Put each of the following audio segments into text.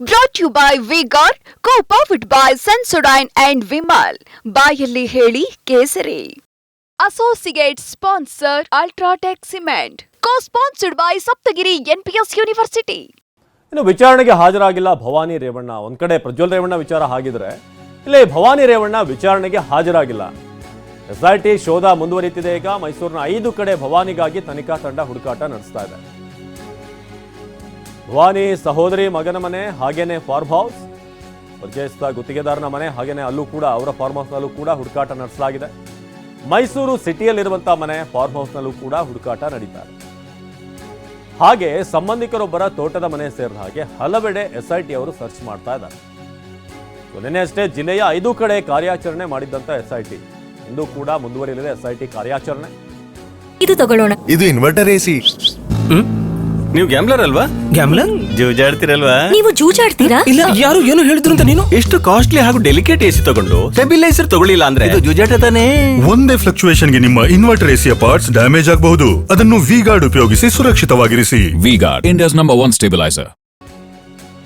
Brought you by V Guard co powered by Sensodyne and Vimal ಬಾಯಲ್ಲಿ ಹೇಳಿ ಕೇಸರಿ. Associate sponsor UltraTech cement co sponsored by Saptagiri NPS university ಇನ್ನು ವಿಚಾರಣೆಗೆ ಹಾಜರಾಗಿಲ್ಲ ಭವಾನಿ ರೇವಣ್ಣ. ಒಂದ್ ಕಡೆ ಪ್ರಜ್ವಲ್ ರೇವಣ್ಣ ವಿಚಾರ ಆಗಿದ್ರೆ ಇಲ್ಲಿ ಭವಾನಿ ರೇವಣ್ಣ ವಿಚಾರಣೆಗೆ ಹಾಜರಾಗಿಲ್ಲ. ಎಸ್ಐಟಿ ಶೋಧ ಮುಂದುವರಿತಿದೆ ಈಗ ಮೈಸೂರಿನ ಐದು ಕಡೆ ಭವಾನಿಗಾಗಿ ತನಿಖಾ ತಂಡ ಹುಡುಕಾಟ ನಡೆಸ್ತಾ ಇದೆ. ಭವಾನಿ ಸಹೋದರಿ ಮಗನ ಮನೆ ಹಾಗೇನೆ ಫಾರ್ಮ್ ಹೌಸ್ ಪರಿಚಯಿಸಿದ ಗುತ್ತಿಗೆದಾರನ ಮನೆ ಹಾಗೇನೆ ಅಲ್ಲೂ ಕೂಡ ಅವರ ಫಾರ್ಮ್ ಹೌಸ್ನಲ್ಲೂ ಕೂಡ ಹುಡುಕಾಟ ನಡೆಸಲಾಗಿದೆ. ಮೈಸೂರು ಸಿಟಿಯಲ್ಲಿರುವಂತಹ ಮನೆ ಫಾರ್ಮ್ ಹೌಸ್ನಲ್ಲೂ ಕೂಡ ಹುಡುಕಾಟ ನಡೀತಾ ಇದೆ ಹಾಗೆ ಸಂಬಂಧಿಕರೊಬ್ಬರ ತೋಟದ ಮನೆ ಸೇರಿದ ಹಾಗೆ ಹಲವೆಡೆ ಎಸ್ಐಟಿ ಅವರು ಸರ್ಚ್ ಮಾಡ್ತಾ ಇದ್ದಾರೆ. ನಿನ್ನೆ ಅಷ್ಟೇ ಜಿಲ್ಲೆಯ ಐದು ಕಡೆ ಕಾರ್ಯಾಚರಣೆ ಮಾಡಿದ್ದಂತ ಎಸ್ಐಟಿ ಇಂದು ಕೂಡ ಮುಂದುವರಿಯಲಿದೆ ಎಸ್ಐಟಿ ಕಾರ್ಯಾಚರಣೆ. ಇದು ತಗೊಳ್ಳೋಣ. ಇದು ಇನ್ವರ್ಟರ್ ಎಸಿ ನೀವು ಗ್ಯಾಮ್ಲರ್ ಅಲ್ವಾ? ಗ್ಯಾಮ್ಲರ್ ಜೂಜಾಡ್ತಿರಲ್ವಾ? ನೀವು ಜೂಜಾಡ್ತೀರಾ? ಇಲ್ಲ ಯಾರು ಏನು ಹೇಳಿದ್ರು ಅಂತ ನೀನು? ಎಷ್ಟು ಕಾಸ್ಟ್ಲಿ ಹಾಗೂ ಡೆಲಿಕೇಟ್ ಎಸಿ ತಗೊಂಡು ಸ್ಟೆಬಿಲೈಸರ್ ತಗೊಳ್ಳಿಲ್ಲ ಅಂದ್ರೆ? ಇದು ಜೂಜಾಟ ತಾನೇ. ಒಂದೇ ಫ್ಲಕ್ಚುಯೇಷನ್ಗೆ ನಿಮ್ಮ ಇನ್ವರ್ಟರ್ ಎಸಿಯ ಪಾರ್ಟ್ಸ್ ಡ್ಯಾಮೇಜ್ ಆಗಬಹುದು. ಅದನ್ನು ವಿ ಗಾರ್ಡ್ ಉಪಯೋಗಿಸಿ ಸುರಕ್ಷಿತವಾಗಿರಿಸಿ. V Guard India's number one stabiliser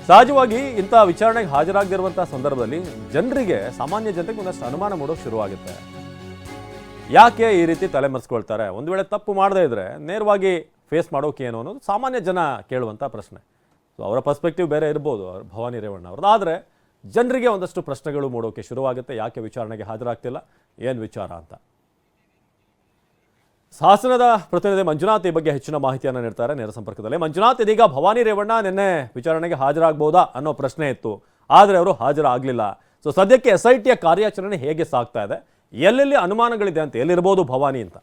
ಸಹಜವಾಗಿ ಇಂಥ ವಿಚಾರಣೆಗೆ ಹಾಜರಾಗದಿರುವಂತಹ ಸಂದರ್ಭದಲ್ಲಿ ಜನರಿಗೆ ಸಾಮಾನ್ಯ ಜನತೆಗೆ ಒಂದಷ್ಟು ಅನುಮಾನ ಮೂಡೋಕೆ ಶುರುವಾಗುತ್ತೆ. ಯಾಕೆ ಈ ರೀತಿ ತಲೆಮರೆಸ್ಕೊಳ್ತಾರೆ? ಒಂದು ವೇಳೆ ತಪ್ಪು ಮಾಡದೇ ಇದ್ರೆ ನೇರವಾಗಿ ಫೇಸ್ ಮಾಡೋಕೆ ಏನು ಅನ್ನೋದು ಸಾಮಾನ್ಯ ಜನ ಕೇಳುವಂಥ ಪ್ರಶ್ನೆ. ಸೊ ಅವರ ಪರ್ಸ್ಪೆಕ್ಟಿವ್ ಬೇರೆ ಇರ್ಬೋದು, ಅವ್ರ ಭವಾನಿ ರೇವಣ್ಣ ಅವ್ರದ್ದು. ಆದರೆ, ಜನರಿಗೆ ಒಂದಷ್ಟು ಪ್ರಶ್ನೆಗಳು ಮೂಡೋಕೆ ಶುರುವಾಗುತ್ತೆ, ಯಾಕೆ ವಿಚಾರಣೆಗೆ ಹಾಜರಾಗ್ತಿಲ್ಲ, ಏನು ವಿಚಾರ ಅಂತ. ಶಾಸನದ ಪ್ರತಿನಿಧಿ ಮಂಜುನಾಥ್ ಈ ಬಗ್ಗೆ ಹೆಚ್ಚಿನ ಮಾಹಿತಿಯನ್ನು ನೀಡ್ತಾರೆ ನೇರ ಸಂಪರ್ಕದಲ್ಲಿ. ಮಂಜುನಾಥ್, ಇದೀಗ ಭವಾನಿ ರೇವಣ್ಣ ನಿನ್ನೆ ವಿಚಾರಣೆಗೆ ಹಾಜರಾಗ್ಬೋದಾ ಅನ್ನೋ ಪ್ರಶ್ನೆ ಇತ್ತು. ಆದರೆ ಅವರು ಹಾಜರಾಗಲಿಲ್ಲ. ಸೊ ಸದ್ಯಕ್ಕೆ ಎಸ್ ಐ ಟಿಯ ಕಾರ್ಯಾಚರಣೆ ಹೇಗೆ ಸಾಗ್ತಾ ಇದೆ? ಎಲ್ಲೆಲ್ಲಿ ಅನುಮಾನಗಳಿದೆ ಅಂತ, ಎಲ್ಲಿರ್ಬೋದು ಭವಾನಿ ಅಂತ?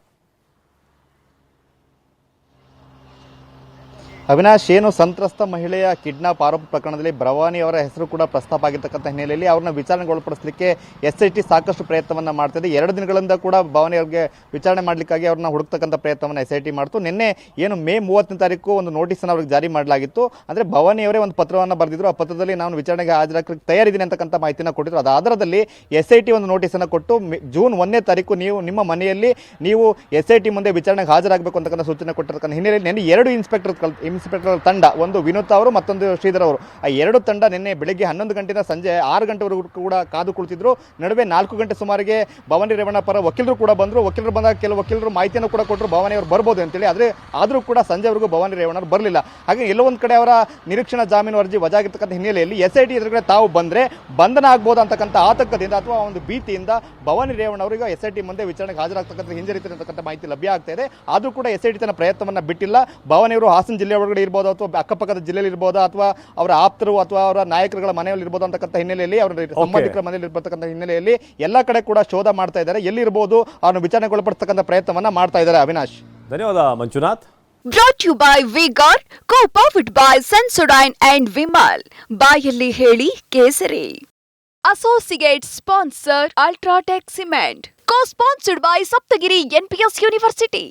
ಅವಿನಾಶ್, ಏನು ಸಂತ್ರಸ್ತ ಮಹಿಳೆಯ ಕಿಡ್ನಾಪ್ ಆರೋಪ ಪ್ರಕರಣದಲ್ಲಿ ಭವಾನಿ ಅವರ ಹೆಸರು ಕೂಡ ಪ್ರಸ್ತಾಪ ಆಗಿರ್ತಕ್ಕಂಥ ಹಿನ್ನೆಲೆಯಲ್ಲಿ ಅವ್ರನ್ನ ವಿಚಾರಣೆಗೊಳಪಡಿಸಲಿಕ್ಕೆ ಎಸ್ ಐ ಟಿ ಸಾಕಷ್ಟು ಪ್ರಯತ್ನವನ್ನು ಮಾಡ್ತಿದೆ. ಎರಡು ದಿನಗಳಿಂದ ಕೂಡ ಭವಾನಿ ಅವರಿಗೆ ವಿಚಾರಣೆ ಮಾಡಲಿಕ್ಕಾಗಿ ಅವ್ರನ್ನ ಹುಡುಕ್ತಕ್ಕಂಥ ಪ್ರಯತ್ನವನ್ನು ಎಸ್ ಐ ಟಿ ಮಾಡ್ತು. ನಿನ್ನೆ ಏನು ಮೇ ಮೂವತ್ತನೇ ತಾರೀಕು ಒಂದು ನೋಟಿಸನ್ನು ಅವ್ರಿಗೆ ಜಾರಿ ಮಾಡಲಾಗಿತ್ತು. ಅಂದರೆ ಭವಾನಿ ಅವರೇ ಒಂದು ಪತ್ರವನ್ನು ಬರೆದಿದ್ರು. ಆ ಪತ್ರದಲ್ಲಿ ನಾನು ವಿಚಾರಣೆಗೆ ಹಾಜರಾಗಲಿಕ್ಕೆ ತಯಾರಿದ್ದೀನಿ ಅಂತಕ್ಕಂಥ ಮಾಹಿತಿನ ಕೊಟ್ಟಿದ್ರು. ಅದು ಆಧಾರದಲ್ಲಿ ಎಸ್ ಐ ಟಿ ಒಂದು ನೋಟಿಸನ್ನು ಕೊಟ್ಟು ಜೂನ್ ಒಂದನೇ ತಾರೀಕು ನೀವು ನಿಮ್ಮ ಮನೆಯಲ್ಲಿ ನೀವು ಎಸ್ ಐ ಟಿ ಮುಂದೆ ವಿಚಾರಣೆಗೆ ಹಾಜರಾಗಬೇಕು ಅಂತಕ್ಕಂಥ ಸೂಚನೆ ಕೊಟ್ಟಿರ್ತಕ್ಕಂಥ ಹಿನ್ನೆಲೆಯಲ್ಲಿ ಎರಡು ಇನ್ಸ್ಪೆಕ್ಟರ್ ಇನ್ಸ್ಪೆಕ್ಟರ್ ತಂಡ, ಒಂದು ವಿನೋತ್ ಅವರು, ಮತ್ತೊಂದು ಶ್ರೀಧರ್ ಅವರು. ಆ ಎರಡು ತಂಡ ನಿನ್ನೆ ಬೆಳಗ್ಗೆ ಹನ್ನೊಂದು ಗಂಟೆಯಿಂದ ಸಂಜೆ ಆರು ಗಂಟೆವರೆಗೂ ಕೂಡ ಕಾದು ಕುಳಿತಿದ್ರು. ನಡುವೆ ನಾಲ್ಕು ಗಂಟೆ ಸುಮಾರಿಗೆ ಭವಾನಿ ರೇವಣ್ಣ ಪರ ವಕೀಲರು ಕೂಡ ಬಂದರು. ವಕೀಲರು ಬಂದಾಗ ಕೆಲವು ವಕೀಲರು ಮಾಹಿತಿಯನ್ನು ಕೂಡ ಕೊಟ್ಟರು ಭವಾನಿ ಅವರು ಬರ್ಬೋದು ಅಂತೇಳಿ. ಆದರೆ ಆದರೂ ಕೂಡ ಸಂಜೆವರೆಗೂ ಭವಾನಿ ರೇವಣ್ಣ ಅವರು ಬರಲಿಲ್ಲ. ಹಾಗೆ ಎಲ್ಲೋ ಒಂದು ಕಡೆ ಅವರ ನಿರೀಕ್ಷಣಾ ಜಾಮೀನು ಅರ್ಜಿ ವಜಾಗಿರ್ತಕ್ಕಂಥ ಹಿನ್ನೆಲೆಯಲ್ಲಿ ಎಸ್ ಐ ಟಿ ಎದುರುಗಡೆ ತಾವು ಬಂದರೆ ಬಂಧನ ಆಗ್ಬೋದು ಅಂತಕ್ಕಂಥ ಆತಂಕದಿಂದ ಅಥವಾ ಒಂದು ಭೀತಿಯಿಂದ ಭವಾನಿ ರೇವಣ್ಣ ಅವರಿಗೆ ಎಸ್ ಐ ಟಿ ಮುಂದೆ ವಿಚಾರಣೆಗೆ ಹಾಜರಾಗ್ತಕ್ಕಂಥ ಹಿಂಜರಿತಿರತಕ್ಕಂಥ ಮಾಹಿತಿ ಲಭ್ಯ ಆಗ್ತಾ ಇದೆ. ಆದರೂ ಕೂಡ ಎಸ್ ಐ ಟಿ ತನ್ನ ಪ್ರಯತ್ನವನ್ನು ಬಿಟ್ಟಿಲ್ಲ. ಭವಾನಿಯವರು ಹಾಸನ ಜಿಲ್ಲೆ ಒಳಗಡೆ ಇರ್ಬೋದು ಅಥವಾ ಅಕ್ಕಪಕ್ಕದ ಜಿಲ್ಲೆಯಲ್ಲಿ ಇರ್ಬೋದು ಅಥವಾ ಅವರ ಆಪ್ತರು ಅಥವಾ ಅವರ ನಾಯಕರುಗಳ ಮನೆಯಲ್ಲಿ ಇರ್ಬೋದು ಅಂತಕ್ಕಂಥ ಹಿನ್ನೆಲೆಯಲ್ಲಿ ಅವರ ಸಂಬಂಧಿಕರ ಮನೆಯಲ್ಲಿ ಇರ್ತಕ್ಕಂಥ ಹಿನ್ನೆಲೆಯಲ್ಲಿ ಎಲ್ಲ ಕಡೆ ಕೂಡ ಶೋಧ ಮಾಡ್ತಾ ಇದ್ದಾರೆ. ಎಲ್ಲಿರ್ಬೋದು ಅವನು ವಿಚಾರಣೆಗೊಳಪಡಿಸ್ತಕ್ಕಂಥ ಪ್ರಯತ್ನವನ್ನ ಮಾಡ್ತಾ ಇದ್ದಾರೆ ಅವಿನಾಶ್. ಧನ್ಯವಾದ Manjunath. Brought you by V Guard co powered by Sensodyne and Vimal ಬಾಯಲ್ಲಿ ಹೇಳಿ ಕೇಸರಿ. Associate sponsor UltraTech cement co sponsored by Saptagiri NPS university